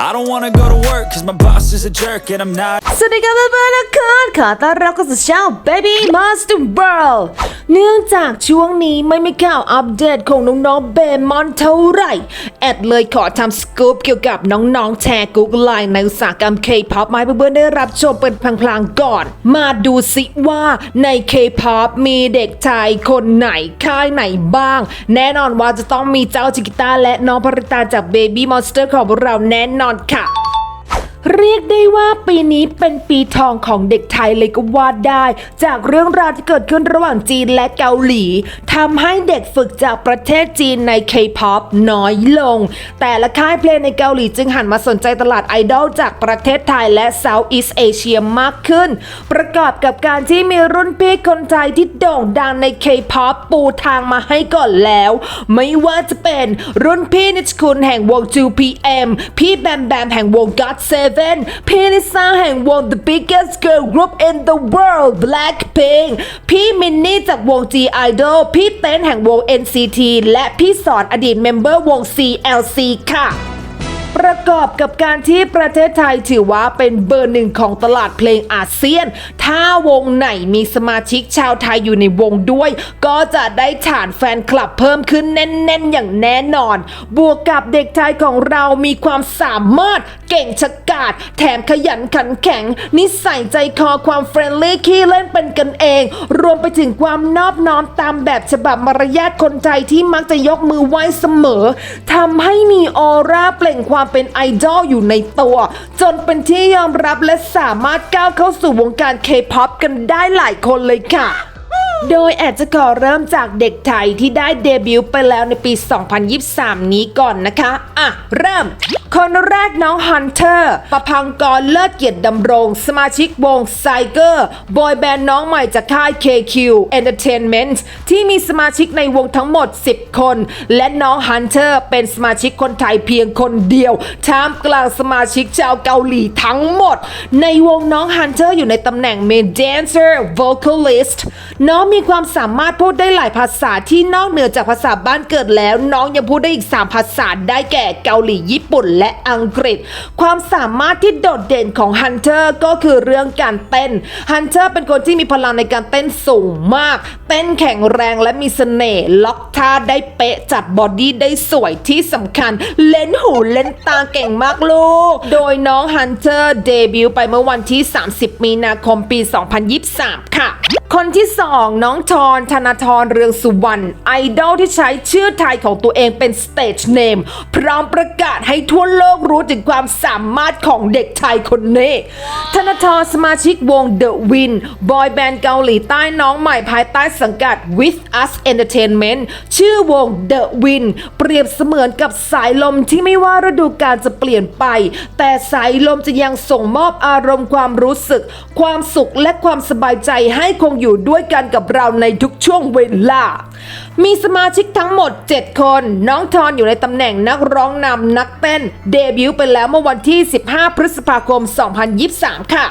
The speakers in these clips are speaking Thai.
I don't wanna go to work, cause my boss is a jerk, and I'm not. สวัสดีครับเพื่อนๆนะครับขอต้อนรับเข้าสู่ช่อง Baby Monster World เนื่องจากช่วงนี้ไม่มีข่าวอัปเดตของน้องๆเบมอนเท่าไหร่ แอดเลยขอทำสกู๊ปเกี่ยวกับน้องๆแชร์กุ๊กไลน์ในอุตสาหกรรม K-POP มาให้เพื่อนๆได้รับชมเป็นพลางๆก่อน มาดูสิว่าใน K-POP มีเด็กชายคนไหนค่ายไหนบ้าง แน่นอนว่าจะต้องมีเจ้าจิกิต้าและน้องภริตาจาก Baby Monster ของเราแน่นอนค่ะ เรียกได้ว่าปีนี้เป็นปีทองของเด็กไทยเลยก็ว่าได้ จากเรื่องราวที่เกิดขึ้นระหว่างจีนและเกาหลีทำให้เด็กฝึกจากประเทศจีนใน K-POP น้อยลง แต่ละค่ายเพลงในเกาหลีจึงหันมาสนใจตลาดไอดอลจากประเทศไทยและ Southeast Asia มากขึ้น ประกอบกับการที่มีรุ่นพี่คนไทยที่โด่งดังใน K-POP ปูทางมาให้ก่อนแล้ว ไม่ว่าจะเป็นรุ่นพี่นิชคุณแห่งวง 2PM พี่แบมแบมแห่งวง GOT7 พี่ลิซ่าแห่งวง The Biggest Girl Group in the World Blackpink พี่มินนี่จากวง G Idol พี่เต้นแห่งวง NCT และพี่สอนอดีตเมมเบอร์วง CLC ค่ะ ประกอบกับการที่ประเทศไทยถือว่าเป็นเบอร์หนึ่งของตลาดเพลงอาเซียน ถ้าวงไหนมีสมาชิกชาวไทยอยู่ในวงด้วย ก็จะได้ฐานแฟนคลับเพิ่มขึ้นแน่นๆ อย่างแน่นอน บวกกับเด็กไทยของเรามีความสามารถ เก่งชะกาดแถมขยันขันแข็ง นิสัยใจคอความเฟรนลี่ขี้เล่นเป็นกันเอง รวมไปถึงความนอบน้อมตามแบบฉบับมารยาทคนไทยที่มักจะยกมือไหว้เสมอทำให้มีออร่าเปล่งความเป็นไอดอลอยู่ในตัว จนเป็นที่ยอมรับและสามารถก้าวเข้าสู่วงการ K-POP กันได้หลายคนเลยค่ะโดยแอดจะขอเริ่มจากเด็กไทยที่ได้เดบิวต์ไปแล้วในปี 2023 นี้ก่อนนะคะ อะ เริ่มคนแรกน้องฮันเตอร์ประพังกรเลิศเกียรติดำรง สมาชิกวงไซเกอร์บอยแบนด์น้องใหม่จากค่าย KQ Entertainment ที่มีสมาชิกในวงทั้งหมด 10 คน และน้องฮันเตอร์เป็นสมาชิกคนไทยเพียงคนเดียวท่ามกลางสมาชิกชาวเกาหลีทั้งหมด ในวงน้องฮันเตอร์อยู่ในตำแหน่ง Main Dancer Vocalist น้องมีความสามารถพูดได้หลายภาษาที่นอกเหนือจากภาษาบ้านเกิดแล้ว น้องยังพูดได้อีก 3 ภาษาได้แก่เกาหลีญี่ปุ่นและอังกฤษ ความสามารถที่โดดเด่นของฮันเตอร์ก็คือเรื่องการเต้นฮันเตอร์เป็นคนที่มีพลังในการเต้นสูงมาก เต้นแข็งแรงและมีเสน่ห์ล็อกท่าได้เป๊ะจัดบอดี้ได้สวยที่สำคัญ เล่นหูเล่นตาเก่งมากลูก โดยน้องฮันเตอร์เดบิวต์ไปเมื่อวันที่ 30 มีนาคมปี 2023 ค่ะ คนที่สองน้องทอนธนาธรเรืองสุวรรณไอดอลที่ใช้ชื่อไทยของตัวเองเป็นสเตจเนมพร้อมประกาศให้ทั่วโลกรู้ถึงความสามารถของเด็กชายคนนี้ ธนาธรสมาชิกวง The Win บอยแบนด์เกาหลีใต้น้องใหม่ภายใต้สังกัด With Us Entertainment ชื่อวง The Win เปรียบเสมือนกับสายลมที่ไม่ว่าฤดูกาลจะเปลี่ยนไป แต่สายลมจะยังส่งมอบอารมณ์ความรู้สึก ความสุขและความสบายใจให้คงอยู่ด้วยกันกับเราในทุกช่วงเวลา มีสมาชิกทั้งหมด 7 คน น้องทอนอยู่ในตำแหน่งนักร้องนำนักเต้น เดบิวต์ไปแล้วเมื่อวันที่ 15 พฤษภาคม 2023 ค่ะ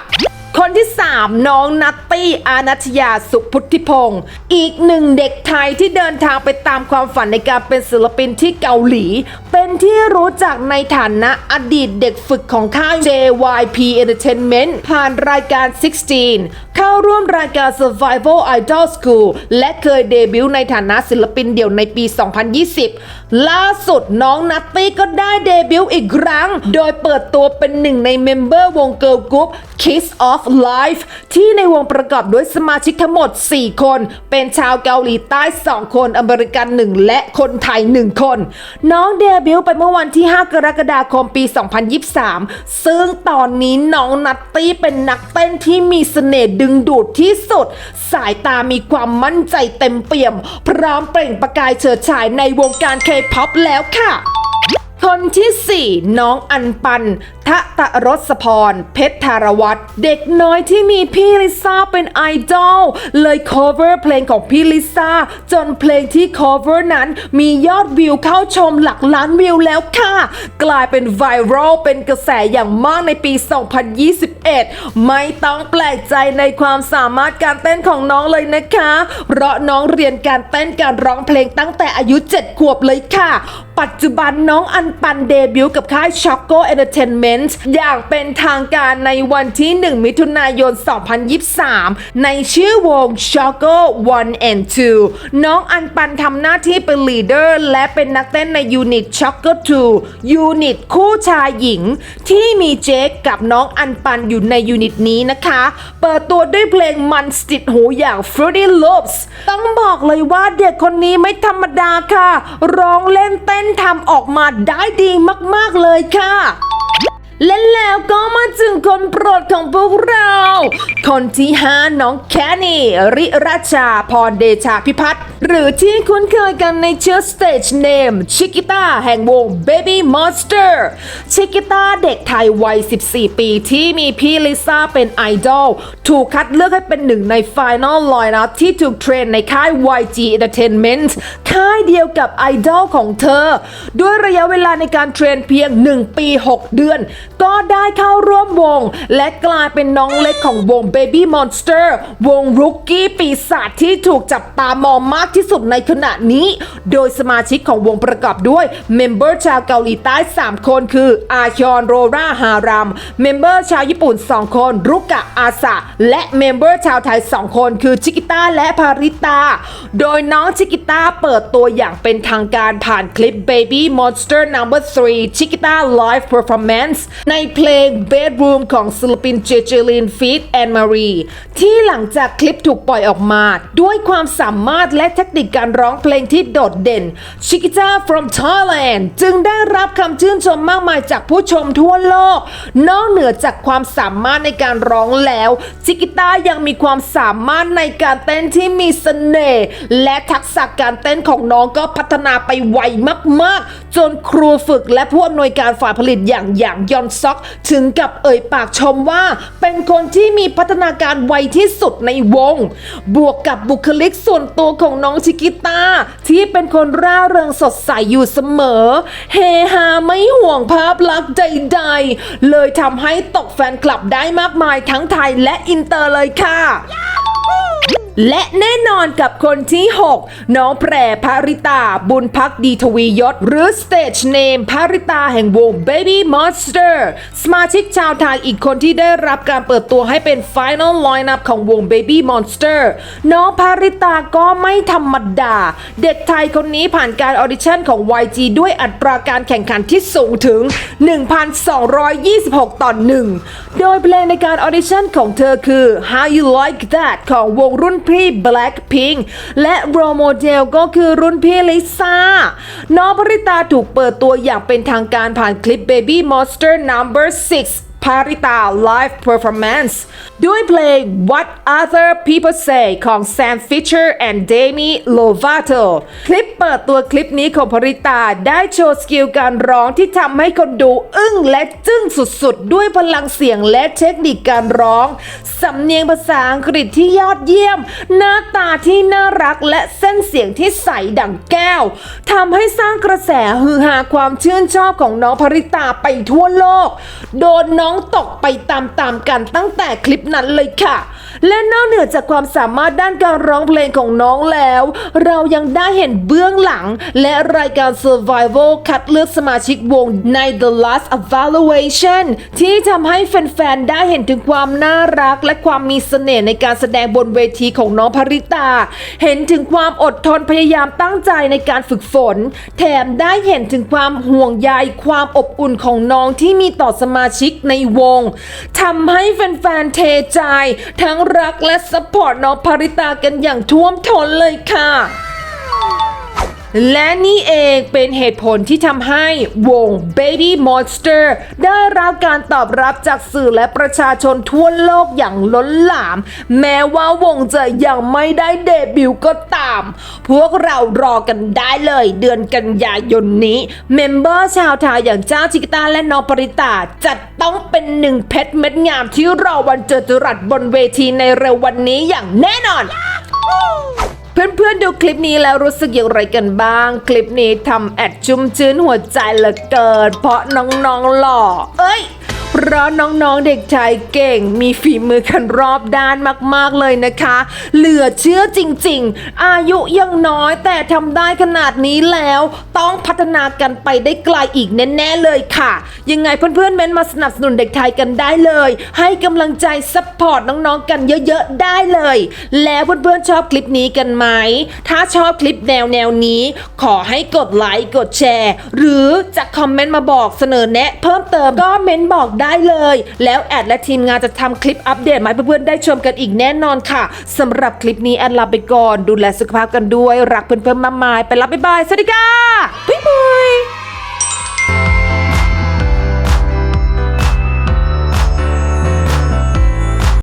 คนที่ 3 น้องนัตตี้อานัชยาสุพุทธิพงศ์อีกหนึ่งเด็กไทยที่เดินทางไปตามความฝันในการเป็นศิลปินที่เกาหลี เป็นที่รู้จักในฐานะอดีตเด็กฝึกของค่าย JYP Entertainment ผ่านรายการ 16 เข้าร่วมรายการ Survival Idol School และเคยเดบิวต์ในฐานะศิลปินเดี่ยวในปี 2020 ล่าสุดน้องนัตตี้ก็ได้เดบิวต์อีกครั้ง โดยเปิดตัวเป็นหนึ่งในเมมเบอร์วงเกิร์ลกรุ๊ป Kiss of Life ที่ในวงประกอบด้วยสมาชิกทั้งหมด 4 คน เป็นชาวเกาหลีใต้ 2 คน อเมริกัน 1 และคนไทย 1 คน น้องเดบิวต์ไปเมื่อวันที่ 5 กรกฎาคมปี 2023 ซึ่งตอนนี้น้องนัตตี้เป็นนักเต้นที่มีเสน่ห์ดึงดูดที่สุด สายตามีความมั่นใจเต็มเปี่ยม พร้อมเปล่งประกายเฉิดฉายในวงการ K-POP แล้วค่ะ คนที่ 4 น้องอันปัน ทะตะรสพร เพชรธารวัตรเด็กน้อยที่มีพี่ลิซ่าเป็นไอดอลเลย cover เพลงของพี่ลิซ่า จนเพลงที่ cover นั้นมียอดวิวเข้าชมหลักล้านวิวแล้วค่ะ กลายเป็นไวรัลเป็นกระแสอย่างมากในปี 2021 ไม่ต้องแปลกใจในความสามารถการเต้นของน้องเลยนะคะ เพราะน้องเรียนการเต้นการร้องเพลงตั้งแต่อายุ 7 ขวบเลยค่ะ ปัจจุบันน้องอันปันเดบิวต์กับค่าย Choco Entertainment อย่างเป็นทางการในวันที่ 1 มิถุนายน 2023 ในชื่อวง Choco 1 and 2 น้องอันปันทำหน้าที่เป็นลีดเดอร์และเป็นนักเต้นในยูนิต Choco 2ยูนิตคู่ชายหญิง ที่มีเจคกับน้องอันปันอยู่ในยูนิตนี้นะคะ เปิดตัวด้วยเพลงมันสติดหูอย่าง Fruity Loops ต้องบอกเลยว่าเด็กคนนี้ไม่ธรรมดาค่ะ ร้องเล่นเต้นทำออกมาได้ดีมากๆเลยค่ะ และแล้วก็มาถึงคนโปรดของพวกเรา คนที่ห้าน้องแคนนี่ ริราชาพรเดชาพิพัฒน์หรือที่คุ้นเคยกันในชื่อ Stage Name ชิกิต้าแห่งวง Baby Monster ชิกิต้าเด็กไทยวัย 14 ปีที่มีพี่ลิซ่าเป็นไอดอลถูกคัดเลือกให้เป็นหนึ่งใน Final Lineup ที่ถูกเทรนในค่าย YG Entertainment ค่ายเดียวกับไอดอลของเธอ ด้วยระยะเวลาในการเทรนเพียง 1 ปี 6 เดือน ก็ได้เข้าร่วมวง และกลายเป็นน้องเล็กของวง Baby Monster วงรุกกี้ปีศาจที่ถูกจับตามองมากที่สุดในขณะนี้ โดยสมาชิกของวงประกอบด้วยเมมเบอร์ชาวเกาหลีใต้ 3 คนคือ อาชอนโรราฮารัมเมมเบอร์ชาวญี่ปุ่น 2 คน รุกกะอาสะและเมมเบอร์ชาวไทย 2 คนคือชิกิต้าและพาริตา โดยน้องชิกิต้าเปิดตัวอย่างเป็นทางการผ่านคลิป Baby Monster Number 3 Chiquita Live Performance ในเพลง Bedroom ของศิลปินเจเจลินฟีดแอนมารีที่หลังจากคลิปถูกปล่อยออกมา ด้วยความสามารถและเทคนิคการร้องเพลงที่โดดเด่น Chiquita from Thailand จึงได้รับคำชื่นชมมากมายจากผู้ชมทั่วโลก นอกเหนือจากความสามารถในการร้องแล้วชิกิต้ายังมีความสามารถในการเต้นที่มีเสน่ห์และทักษะการเต้นของน้องก็พัฒนาไปไวมาก ๆ จนครูฝึกและผู้อำนวยการฝ่ายผลิตอย่างอย่างยอนซอก ถึงกับเอ่ยปากชมว่าเป็นคนที่ที่มีพัฒนาการไวที่สุดในวง บวกกับบุคลิกส่วนตัวของน้องชิกิต้า ที่เป็นคนร่าเริงสดใสอยู่เสมอ เฮฮาไม่ห่วงภาพลักษณ์ใดๆ เลยทำให้ตกแฟนคลับได้มากมายทั้งไทยและอินเตอร์เลยค่ะ และแน่นอนกับคนที่ 6 น้องแพรภริตา บุญพักดีทวียศ หรือ Stage Name ภริตาแห่งวง Baby Monster สมาชิกชาวไทยอีกคนที่ได้รับการเปิดตัวให้เป็น Final Lineup ของวง Baby Monster น้องภริตาก็ไม่ธรรมดา เด็กไทยคนนี้ผ่านการออดิชั่นของ YG ด้วยอัตราการแข่งขันที่สูงถึง 1,226 ต่อหนึ่งโดยเพลงในการออดิชั่นของเธอคือ How You Like That ของวงรุ่นพี่ Blackpink และโรโมเดลก็คือรุ่นพี่ลิซ่า น้องปริตาถูกเปิดตัวอย่างเป็นทางการผ่านคลิป Baby Monster Number 6 พาริตา Live Performance ด้วยเพลง What Other People Say ของ Sam Fisher and Demi Lovato คลิปเปิดตัวคลิปนี้ของพาริตาได้โชว์สกิลการร้องที่ทำให้คนดูอึ้งและจึ้งสุดๆ ด้วยพลังเสียงและเทคนิคการร้อง สำเนียงภาษาอังกฤษที่ยอดเยี่ยม หน้าตาที่น่ารักและเส้นเสียงที่ใสดังแก้วทำให้สร้างกระแสฮือฮาความชื่นชอบของน้องภริตาไปทั่วโลก โดนน้องตกไปตามๆกันตั้งแต่คลิปนั้นเลยค่ะ และนอกเหนือจากความสามารถด้านการร้องเพลงของน้องแล้ว เรายังได้เห็นเบื้องหลัง และรายการ Survival คัดเลือกสมาชิกวงใน The Last Evaluation ที่ทำให้แฟนๆ ได้เห็นถึงความน่ารักและความมีเสน่ห์ในการแสดงบนเวทีของน้องภริตา เห็นถึงความอดทนพยายามตั้งใจในการฝึกฝน แถมได้เห็นถึงความห่วงใยความอบอุ่นของน้องที่มีต่อสมาชิกในวงทำให้แฟนๆ เทใจทั้งรักและสปอร์ตน้องภริตากันอย่างท่วมท้นเลยค่ะ และนี่เองเป็นเหตุผลที่ทำให้วง Baby Monster ได้รับการตอบรับจากสื่อและประชาชนทั่วโลกอย่างล้นหลาม แม้ว่าวงจะยังไม่ได้เดบิวต์ก็ตาม พวกเรารอกันได้เลยเดือนกันยายนนี้ เมมเบอร์ชาวไทยอย่างเจ้าชิกิตาและนอปริตาจะต้องเป็นหนึ่งเพชรเม็ดงามที่รอวันเจอจรัสบนเวทีในเร็ววันนี้อย่างแน่นอน เพื่อนๆดูคลิปนี้แล้วรู้สึกอย่างไรกันบ้าง คลิปนี้ทำแอดชุ่มชื้นหัวใจเหลือเกินเพราะน้องๆหล่อ เอ้ย เพราะน้องๆเด็กชายเก่งมีฝีมือกันรอบด้านมากๆเลยนะคะ เหลือเชื่อจริงๆ อายุยังน้อยแต่ทำได้ขนาดนี้แล้ว ต้องพัฒนากันไปได้ไกลอีกแน่ๆเลยค่ะ ยังไงเพื่อนๆเม้นมาสนับสนุนเด็กไทยกันได้เลย ให้กำลังใจซัพพอร์ตน้องๆกันเยอะๆได้เลย แล้วเพื่อนๆชอบคลิปนี้กันไหมถ้าชอบคลิปแนวแนวนี้ ขอให้กดไลค์กดแชร์ หรือจะคอมเมนต์มาบอกเสนอแนะ เพิ่มเติมก็เม้นบอกได้เลย แล้วแอดและทีมงานจะทำคลิปอัปเดตมาให้เพื่อนๆได้ชมกันอีกแน่นอนค่ะสำหรับคลิปนี้แอดลาไปก่อน ดูแลสุขภาพกันด้วย รักเพื่อนๆมากมาย ไปลับ๊ายบายสวัสดีค่ะบ๊ายบาย